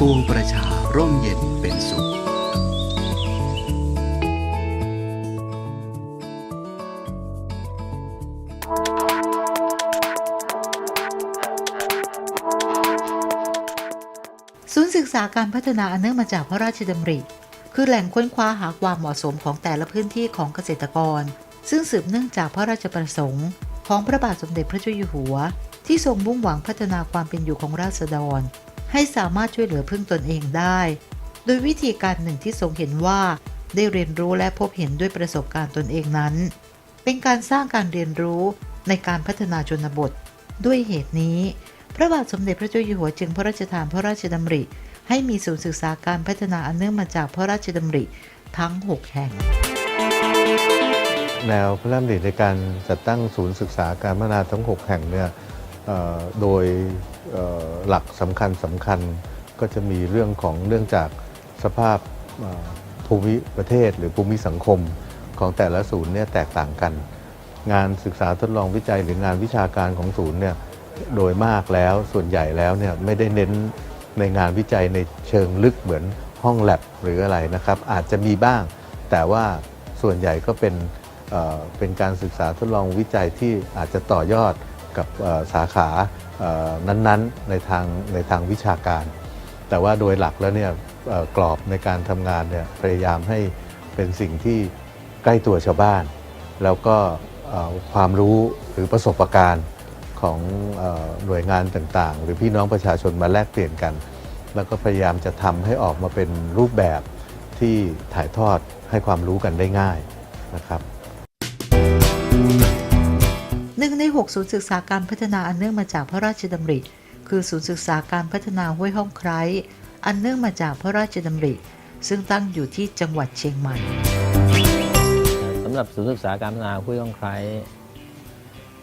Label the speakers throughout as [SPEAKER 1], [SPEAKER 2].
[SPEAKER 1] ปวงประชาร่มเย็นเป็นสุข
[SPEAKER 2] ศูนย์ศึกษาการพัฒนาอันเนื่องมาจากพระราชดำริ คือแหล่งค้นคว้าหาความเหมาะสมของแต่ละพื้นที่ของเกษตรกร ซึ่งสืบเนื่องจากพระราชประสงค์ ของพระบาทสมเด็จพระเจ้าอยู่หัว ที่ทรงมุ่งหวังพัฒนาความเป็นอยู่ของราษฎร ให้สามารถช่วยเหลือพึ่งตนเองได้ โดยวิธีการหนึ่งที่ทรงเห็นว่า ได้เรียนรู้และพบเห็นด้วยประสบการณ์ตนเองนั้น เป็นการสร้างการเรียนรู้ในการพัฒนาชนบท ด้วยเหตุนี้ พระบาทสมเด็จพระเจ้าอยู่หัวจึงพระราชทานพระราชดำริ ให้มีศูนย์ศึกษาการพัฒนาอันเนื่องมาจากพระราชดำริทั้ง 6 แห่ง
[SPEAKER 3] แนวพระราชดำริในการจัดตั้งศูนย์ศึกษาการพัฒนาทั้ง 6 แห่งเนี่ย โดยหลักสำคัญสำคัญก็จะมีเรื่องของเรื่องจากสภาพภูมิประเทศหรือภูมิสังคมของแต่ละศูนย์เนี่ยแตกต่างกัน งานศึกษาทดลองวิจัยหรืองานวิชาการของศูนย์เนี่ยโดยมากแล้วส่วนใหญ่แล้วเนี่ยไม่ได้เน้นในงานวิจัยในเชิงลึกเหมือนห้องแลบหรืออะไรนะครับ อาจจะมีบ้าง แต่ว่าส่วนใหญ่ก็เป็นเเป็นการศึกษาทดลองวิจัยที่อาจจะต่อยอด กับสาขานั้นๆในทางในทางวิชาการ แต่ว่าโดยหลักแล้วเนี่ยเอ่อกรอบในการทำงานเนี่ยพยายามให้เป็นสิ่งที่ใกล้ตัวชาวบ้าน แล้วก็ความรู้หรือประสบการณ์ของอหน่วยงานต่างๆ หรือพี่น้องประชาชนมาแลกเปลี่ยนกัน แล้วก็พยายามจะทำให้ออกมาเป็นรูปแบบที่ถ่ายทอดให้ความรู้กันได้ง่ายนะครับ
[SPEAKER 2] 6 ศูนย์ศึกษาการพัฒนาอันเนื่องมาจากพระราชดำริ คือศูนย์ศึกษาการพัฒนาห้วยห้องไคร้อันเนื่องมาจากพระราชดำริ ซึ่งตั้งอยู่ที่จังหวัดเชียงใหม่
[SPEAKER 4] สำหรับศูนย์ศึกษาการพัฒนาห้วยข้องไคร้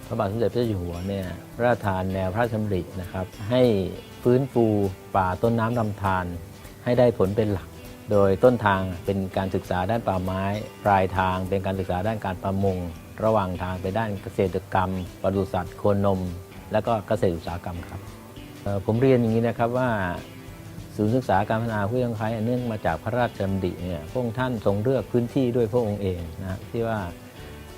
[SPEAKER 4] พระบาทสมเด็จพระเจ้าอยู่หัวเนี่ยพระราชทานแนวพระราชดำรินะครับ ให้ฟื้นฟูป่าต้นน้ำลำธารให้ได้ผลเป็นหลัก โดยต้นทางเป็นการศึกษาด้านป่าไม้ ปลายทางเป็นการศึกษาด้านการประมง ระหว่างทางเป็นด้านเกษตรกรรมปศุสัตว์โคนม และก็เกษตรอุตสาหกรรมครับ ผมเรียนอย่างนี้นะครับว่าศูนย์ศึกษาการพัฒนาผู้ยังคล้ายเนื่องมาจากพระราชดำริเนี่ยพระองค์ท่านทรงเลือกพื้นที่ด้วยพระองค์เองนะที่ว่า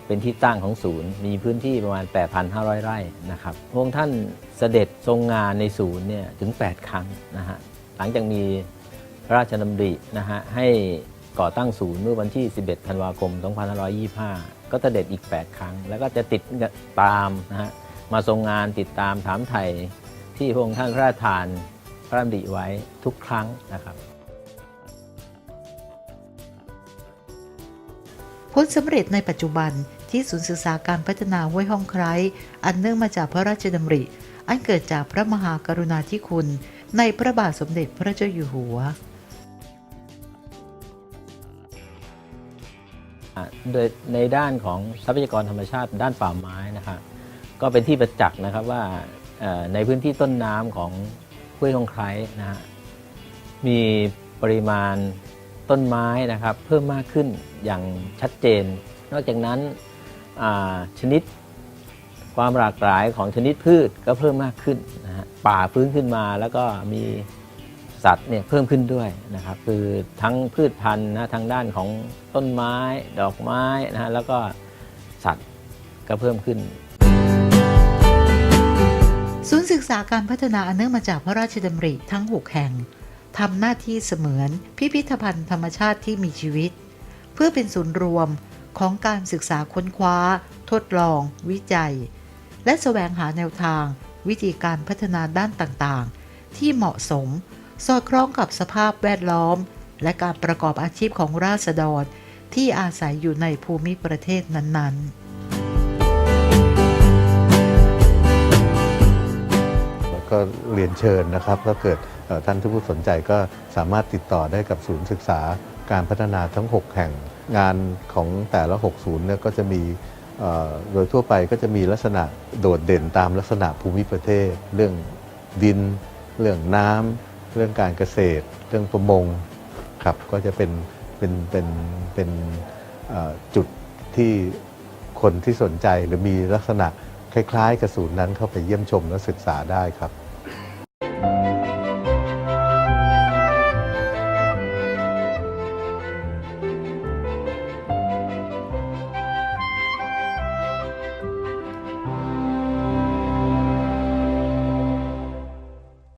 [SPEAKER 4] เป็นที่ตั้งของศูนย์ มีพื้นที่ประมาณ 8,500 ไร่นะครับพระองค์ท่านเสด็จทรงงานในศูนย์เนี่ยถึง 8 ครั้งนะฮะหลังจากมีพระราชดำรินะฮะให้ก่อตั้งศูนย์เมื่อวันที่ 11 ธันวาคม 2525 ก็เสด็จอีก 8 ครั้ง แล้วก็จะติดตามนะฮะมาทรงงานติดตามถามไถ่ที่พระองค์ท่านพระราชทานพระดำริไว้ทุกครั้งนะครับ
[SPEAKER 2] ผลสำเร็จในปัจจุบันที่ศูนย์ศึกษาการพัฒนาห้วยห้องไคร้อันเนื่องมาจากพระราชดำริ อันเกิดจากพระมหากรุณาธิคุณ ในพระบาทสมเด็จพระเจ้าอยู่หัว
[SPEAKER 4] โดยในด้านของทรัพยากรธรรมชาติด้านป่าไม้นะครับก็เป็นที่ประจักษ์นะครับว่าในพื้นที่ต้นน้ำของห้วยคงไคร้นะฮะมีปริมาณต้นไม้นะครับเพิ่มมากขึ้นอย่างชัดเจน นอกจากนั้นชนิดความหลากหลายของชนิดพืชก็เพิ่มมากขึ้นนะฮะป่าฟื้นขึ้นมาแล้วก็มี สัตว์เนี่ยเพิ่มขึ้นด้วยนะครับคือทั้งพืชพันธุ์นะทางด้านของต้นไม้ ดอกไม้นะฮะแล้วก็สัตว์ก็เพิ่มขึ้น
[SPEAKER 2] ศูนย์ศึกษาการพัฒนาอันเนื่องมาจากพระราชดำริทั้ง 6 แห่งทำหน้าที่เสมือนพิพิธภัณฑ์ธรรมชาติที่มีชีวิต เพื่อเป็นศูนย์รวมของการศึกษาค้นคว้า ทดลอง วิจัย และแสวงหาแนวทาง วิธีการพัฒนาด้านต่างๆ ที่เหมาะสม สอดคล้องกับสภาพแวดล้อม และการประกอบอาชีพของราษฎรที่อาศัยอยู่ในภูมิประเทศนั้นๆ
[SPEAKER 3] ก็เรียนเชิญนะครับถ้าเกิดท่านที่ผู้สนใจก็สามารถติดต่อได้กับศูนย์ศึกษาการพัฒนาทั้ง 6 แห่งงานของแต่ละ6ศูนย์เนี่ยก็จะมีโดยทั่วไปก็จะมีลักษณะโดดเด่นตามลักษณะภูมิประเทศ เรื่องดิน เรื่องน้ำ เรื่องการเกษตร เรื่องประมงครับก็จะเป็นเป็นเป็นเป็นจุดที่คนที่สนใจหรือมีลักษณะคล้ายๆ กับศูนย์นั้นเข้าไปเยี่ยมชมและศึกษาได้ครับ